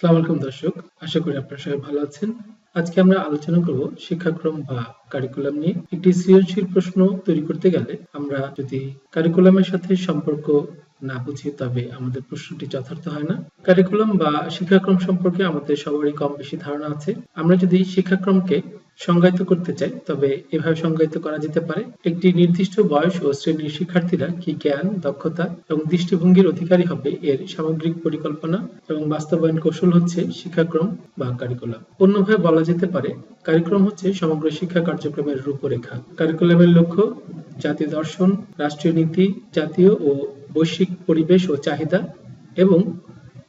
আসসালামু আলাইকুম দর্শক, আশা করি আপনারা সবাই ভালো আছেন। আজকে আমরা আলোচনা করব শিক্ষাক্রম বা কারিকুলাম নিয়ে। একটি সৃজনশীল প্রশ্ন তৈরি করতে গেলে আমরা যদি কারিকুলামের সাথে সম্পর্ক না বুঝি, তবে আমাদের প্রশ্নটি যথার্থ হয় না। কারিকুলাম বা শিক্ষাক্রম সম্পর্কে আমাদের সবারই কম বেশি ধারণা আছে। আমরা যদি শিক্ষাক্রমকে সংজ্ঞায়িত করতে চাই, তবে এভাবে সংজ্ঞায়িত করা যেতে পারে। একটি নির্দিষ্ট বয়স ও শ্রেণির শিক্ষার্থীরা কি জ্ঞান, দক্ষতা এবং দৃষ্টিভঙ্গির অধিকারী হবে এর সামগ্রিক পরিকল্পনা এবং বাস্তবায়ন কৌশল হচ্ছে শিক্ষাক্রম বা কারিকুলাম অন্যভাবে বলা যেতে পারে কারিক্রম হচ্ছে সমগ্র শিক্ষা কার্যক্রমের রূপরেখা। কারিকুলামের লক্ষ্য জাতীয় দর্শন, রাষ্ট্রীয় নীতি, জাতীয় ও বৈশ্বিক পরিবেশ ও চাহিদা এবং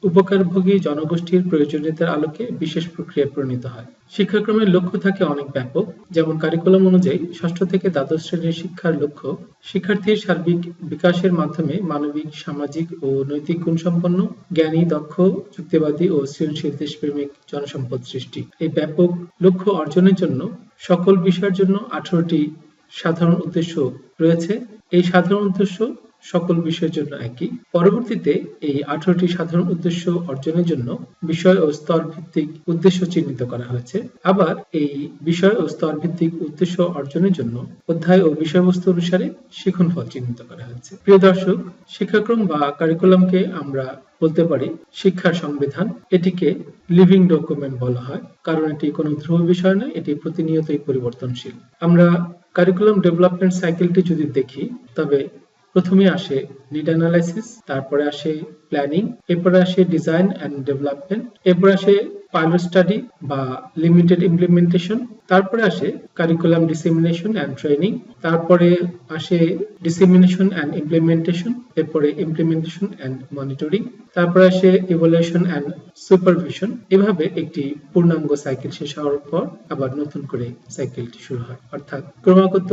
উপকারভোগী জনগোষ্ঠীর প্রয়োজনীয়তার আলোকে বিশেষ প্রক্রিয়ায় পরিণত হয়। শিক্ষাক্রমের লক্ষ্য থাকে অনেক ব্যাপক, যেমন কারিকুলাম অনুযায়ী ষষ্ঠ থেকে দ্বাদশ শ্রেণির শিক্ষার লক্ষ্য শিক্ষার্থীর সার্বিক বিকাশের মাধ্যমে মানবিক, সামাজিক ও নৈতিক গুণসম্পন্ন, জ্ঞানী, দক্ষ, যুক্তিবাদী ও সৃজনশীল দেশপ্রেমিক জনসম্পদ সৃষ্টি। এই ব্যাপক লক্ষ্য অর্জনের জন্য সকল বিষয়ের জন্য আঠারোটি সাধারণ উদ্দেশ্য রয়েছে। এই সাধারণ উদ্দেশ্য সকল বিষয়ের জন্য একই। পরবর্তীতে এই আঠারোটি সাধারণ উদ্দেশ্য অর্জনের জন্য বিষয় ও স্তর ভিত্তিক উদ্দেশ্য চিহ্নিত করা হয়েছে। আবার এই বিষয় ও স্তর ভিত্তিক উদ্দেশ্য অর্জনের জন্য অধ্যায় ও বিষয়বস্তু অনুসারে শিখন ফল চিহ্নিত করা হয়েছে। প্রিয় দর্শক, শিক্ষাক্রম বা কারিকুলামকে আমরা বলতে পারি শিক্ষার সংবিধান। এটিকে লিভিং ডকুমেন্ট বলা হয়, কারণ এটি কোনো ধ্রুব বিষয় নয়, এটি প্রতিনিয়তই পরিবর্তনশীল। আমরা কারিকুলাম ডেভেলপমেন্ট সাইকেলটি যদি দেখি, তবে প্রথমে আসে নিড অ্যানালাইসিস তারপরে আসে প্ল্যানিং এরপরে আসে ডিজাইন অ্যান্ড ডেভেলপমেন্ট এরপরে আসে পাইলট স্টাডি বা লিমিটেড ইমপ্লিমেন্টেশন তারপরে আসে কারিকুলাম ডিসেমিনেশন অ্যান্ড ট্রেনিং তারপরে আসে ডিসেমিনেশন অ্যান্ড ইমপ্লিমেন্টেশন এরপরে ইমপ্লিমেন্টেশন অ্যান্ড মনিটরিং তারপরে আসে ইভলিউশন অ্যান্ড সুপারভিশন এভাবে একটি পূর্ণাঙ্গ সাইকেল শেষ হওয়ার পর আবার নতুন করে সাইকেলটি শুরু হয়। অর্থাৎ ক্রমাগত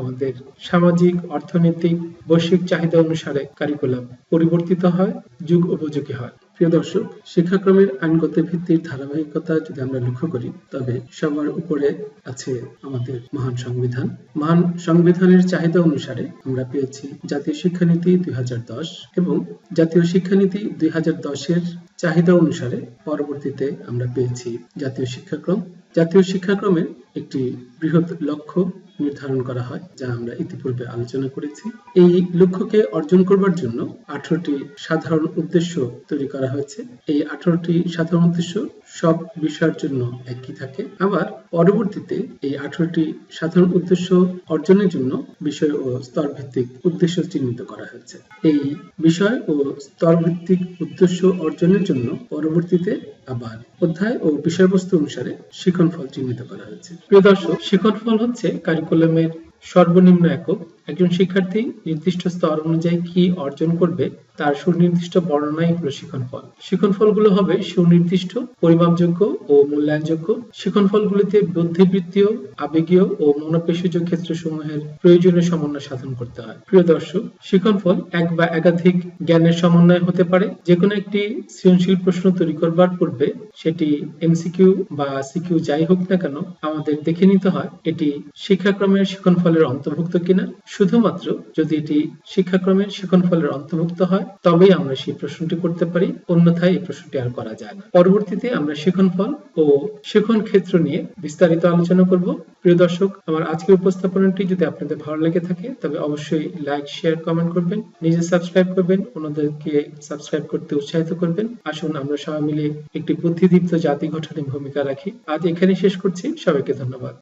আমাদের সামাজিক, অর্থনৈতিক, বৈশ্বিক চাহিদা অনুসারে কারিকুলাম পরিবর্তিত হয়, যুগ উপযোগী হয়। প্রিয় দর্শক, শিক্ষাক্রমের আইনগত ভিত্তির ধারাবাহিকতা যদি আমরা লক্ষ্য করি, তবে সবার উপরে আছে আমাদের মহান সংবিধান। মহান সংবিধানের চাহিদা অনুসারে আমরা পেয়েছি জাতীয় শিক্ষানীতি দুই হাজার দশ এবং জাতীয় শিক্ষানীতি দুই এর চাহিদা অনুসারে পরবর্তীতে আমরা পেয়েছি জাতীয় শিক্ষাক্রম। জাতীয় শিক্ষাক্রমের একটি বৃহৎ লক্ষ্য নির্ধারণ করা হয়, যা আমরা ইতিপূর্বে আলোচনা করেছি। এই লক্ষ্যকে অর্জন করবার জন্য আঠারোটি সাধারণ উদ্দেশ্য তৈরি করা হয়েছে। এই আঠারোটি সাধারণ উদ্দেশ্য সব বিষয়ের জন্য একই থাকে। আবার পরবর্তীতে এই আঠারোটি সাধারণ উদ্দেশ্য অর্জনের জন্য বিষয় ও স্তর ভিত্তিক উদ্দেশ্য চিহ্নিত করা হয়েছে। এই বিষয় ও স্তর ভিত্তিক উদ্দেশ্য অর্জনের জন্য পরবর্তীতে আবার অধ্যায় ও বিষয়বস্তু অনুসারে শিখন ফল চিহ্নিত করা হয়েছে। প্রিয় দর্শক শিখন ফল হচ্ছে কারিকুলামের সর্বনিম্ন একক। একজন শিক্ষার্থী নির্দিষ্ট স্তর অনুযায়ী কি অর্জন করবে, তার সুনির্দিষ্ট বর্ণনাই হলো শিক্ষণফল শিক্ষণফলগুলো হবে সুনির্দিষ্ট, পরিমাপযোগ্য ও মূল্যায়নযোগ্য। শিক্ষণফলগুলিতে বুদ্ধিবৃত্তীয়, আবেগীয় ও মনোপেশীয় ক্ষেত্রসমূহের প্রয়োজনীয় সমন্বয় সাধন করতে হয়। প্রিয় দর্শক শিক্ষণফল এক বা একাধিক জ্ঞানের সমন্বয় হতে পারে। যে কোনো একটি সৃজনশীল প্রশ্ন তৈরি করবার পূর্বে সেটি এমসিকিউ বা সিকিউ যাই হোক না কেন আমাদের দেখে নিতে হয়। এটি শিক্ষাক্রমের শিক্ষণফলের অন্তর্ভুক্ত কিনা? শুধুমাত্র যদি এটি শিক্ষাক্রমের শিক্ষণফলের অন্তর্ভুক্ত হয়, তবেই আমরা সেই প্রশ্নটি করতে পারি, অন্যথায় এই প্রশ্নটি আর করা যায় না। পরবর্তীতে আমরা শিক্ষণফল ও শিক্ষণ ক্ষেত্র নিয়ে বিস্তারিত আলোচনা করব। প্রিয় দর্শক, আমার আজকের উপস্থাপনাটি যদি আপনাদের ভালো লেগে থাকে, তবে অবশ্যই লাইক, শেয়ার, কমেন্ট করবেন, নিজে সাবস্ক্রাইব করবেন, অন্যদেরকে সাবস্ক্রাইব করতে উৎসাহিত করবেন। আসুন আমরা সবাই মিলে একটি বুদ্ধিদীপ্ত জাতি গঠনে ভূমিকা রাখি। আজ এখানে শেষ করছি। সবাইকে ধন্যবাদ।